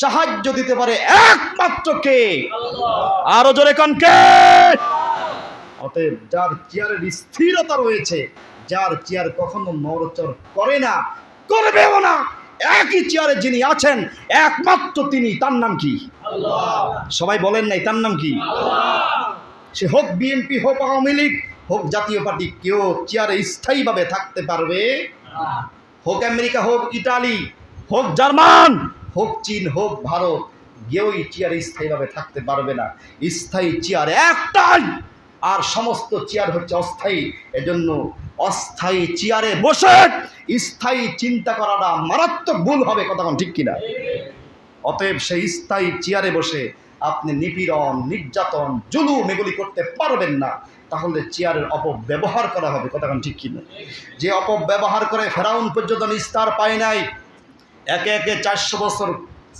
সাহায্য দিতে পারে একমাত্র কে? আরও জোরে কন কে? অতএব যার চেয়ারের স্থিরতা রয়েছে, যার চেয়ার কখনো নড়চড় করে না, করবেও না। একই চেয়ারে যিনি আছেন, একমাত্র তিনি, তার নাম কি? সবাই বলেন নাই, তার নাম কি? সে হোক বিএনপি হোক আওয়ামী লীগ, হোক জাতীয় পার্টি, কেউ চেয়ারে স্থায়ীভাবে থাকতে পারবে। হোক আমেরিকা, হোক ইটালি, হোক জার্মান হোক চীন, হোক ভারত, কেউই চেয়ারে স্থায়ীভাবে থাকতে পারবে না। স্থায়ী চেয়ার একটাই, আর সমস্ত চেয়ার হচ্ছে অস্থায়ী। এজন্য অস্থায়ী চেয়ারে বসে স্থায়ী চিন্তা করাটা মারাত্মক ভুল হবে কোন ঠিক কিনা? অতএব সেই স্থায়ী চেয়ারে বসে আপনি নিপীড়ন, নির্যাতন, জুলুম এগুলি করতে পারবেন না। তাহলে চেয়ারের অপব্যবহার করা হবে কোন ঠিক কিনা? যে অপব্যবহার করে ফেরাউন পর্যন্ত নিস্তার পায় নাই একে একে চারশো বছর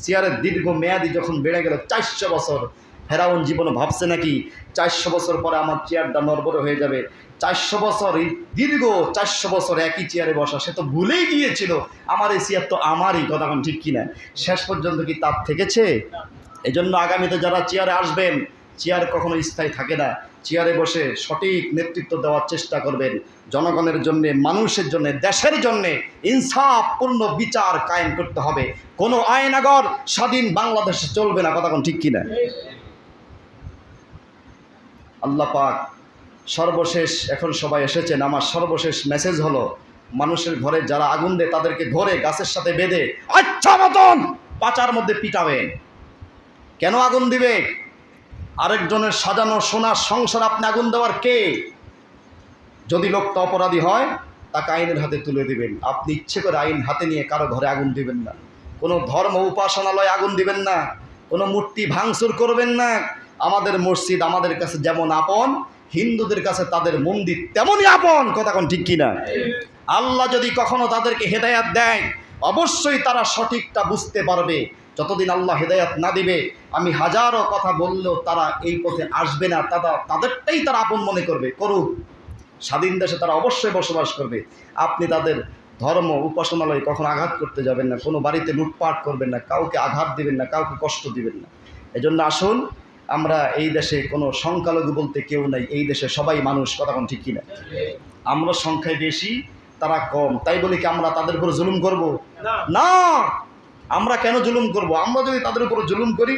চেয়ারের দীর্ঘ মেয়াদি যখন বেড়ে গেল, চারশো বছর। ফেরাউন জীবনে ভাবছে নাকি, চারশো বছর পরে আমার চেয়ারটা নরবরে হয়ে যাবে। চারশো বছর দীর্ঘ চারশো বছর একই চেয়ারে বসা, সে তো ভুলেই গিয়েছিল। আমার এই চেয়ার তো আমারই, কথা ঠিক কিনা? শেষ পর্যন্ত কি তার থেকেছে? এই জন্য আগামীতে যারা চেয়ারে আসবেন চেয়ার কখনো স্থায়ী থাকে না। চেয়ারে বসে সঠিক নেতৃত্ব দেওয়ার চেষ্টা করবেন। জনগণের জন্যে, মানুষের জন্য, দেশের জন্যে ইনসাফপূর্ণ বিচার কায়েম করতে হবে। কোনো আয়নাগর স্বাধীন বাংলাদেশে চলবে না, কথা ঠিক কিনা? আল্লাহ পাক সর্বশেষ, এখন সবাই এসেছেন। আমার সর্বশেষ মেসেজ হলো, মানুষের ঘরে যারা আগুন দেয় তাদেরকে ধরে গাছের সাথে বেঁধে আচ্ছা মতন পাচার মধ্যে পিটাবেন। কেন আগুন দিবে? আরেকজনের সাজানো সোনার সংসার আপনি আগুন দেওয়ার কে? যদি লোকটা অপরাধী হয়, তাকে আইনের হাতে তুলে দিবেন। আপনি ইচ্ছে করে আইন হাতে নিয়ে কারও ঘরে আগুন দিবেন না। কোনো ধর্ম উপাসনালয় আগুন দিবেন না। কোনো মূর্তি ভাঙচুর করবেন না। আমাদের মসজিদ আমাদের কাছে যেমন আপন, হিন্দুদের কাছে তাদের মন্দির তেমনই আপন। কথা কোন ঠিক কিনা? আল্লাহ যদি কখনো তাদেরকে হেদায়াত দেয় অবশ্যই তারা সঠিকটা বুঝতে পারবে। যতদিন আল্লাহ হেদায়াত না দিবে, আমি হাজারো কথা বললেও তারা এই পথে আসবে না। তারা, তাদেরটাই তারা আপন মনে করবে। করুক। স্বাধীন দেশে তারা অবশ্যই বসবাস করবে। আপনি তাদের ধর্ম, উপাসনালয়ে কখনো আঘাত করতে যাবেন না। কোনো বাড়িতে লুটপাট করবেন না। কাউকে আঘাত দিবেন না, কাউকে কষ্ট দিবেন না। এজন্য আসুন, আমরা এই দেশে কোনো সংখ্যালঘু বলতে কেউ নাই। এই দেশে সবাই মানুষ, কথা ঠিক কিনা? আমরা সংখ্যায় বেশি তারা কম। তাই বলি কি আমরা তাদের উপর জুলুম করব? না। আমরা কেন জুলুম করব? আমরা যদি তাদের উপর জুলুম করি,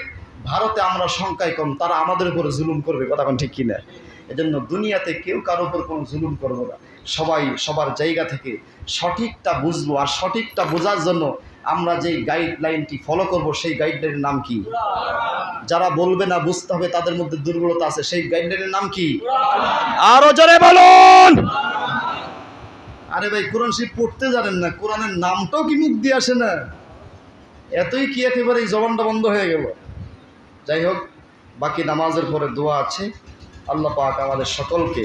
ভারতে আমরা সংখ্যায় কম। তারা আমাদের উপর জুলুম করবে, কথা ঠিক কিনা? এজন্য দুনিয়াতে কেউ কারও উপর কোনো জুলুম করব না। সবাই সবার জায়গা থেকে সঠিকটা বুঝব আর সঠিকটা বোঝার জন্য আমরা যেই গাইডলাইনটি ফলো করব, সেই গাইডলাইনের নাম কি? যারা বলবে না বুঝতে হবে, তাদের মধ্যে দুর্বলতা আছে, সেই গাইডলাইনের নাম কি? আরও জোরে বলুন! আরে ভাই, কোরআন শিব পড়তে জানেন না, কোরআনের নামটাও কি মুখ দিয়ে আসে না? এতই কি একেবারে এই জবানটা বন্ধ হয়ে গেল? যাই হোক, বাকি নামাজের পরে দোয়া আছে। আল্লাহ পাক আমাদের সকলকে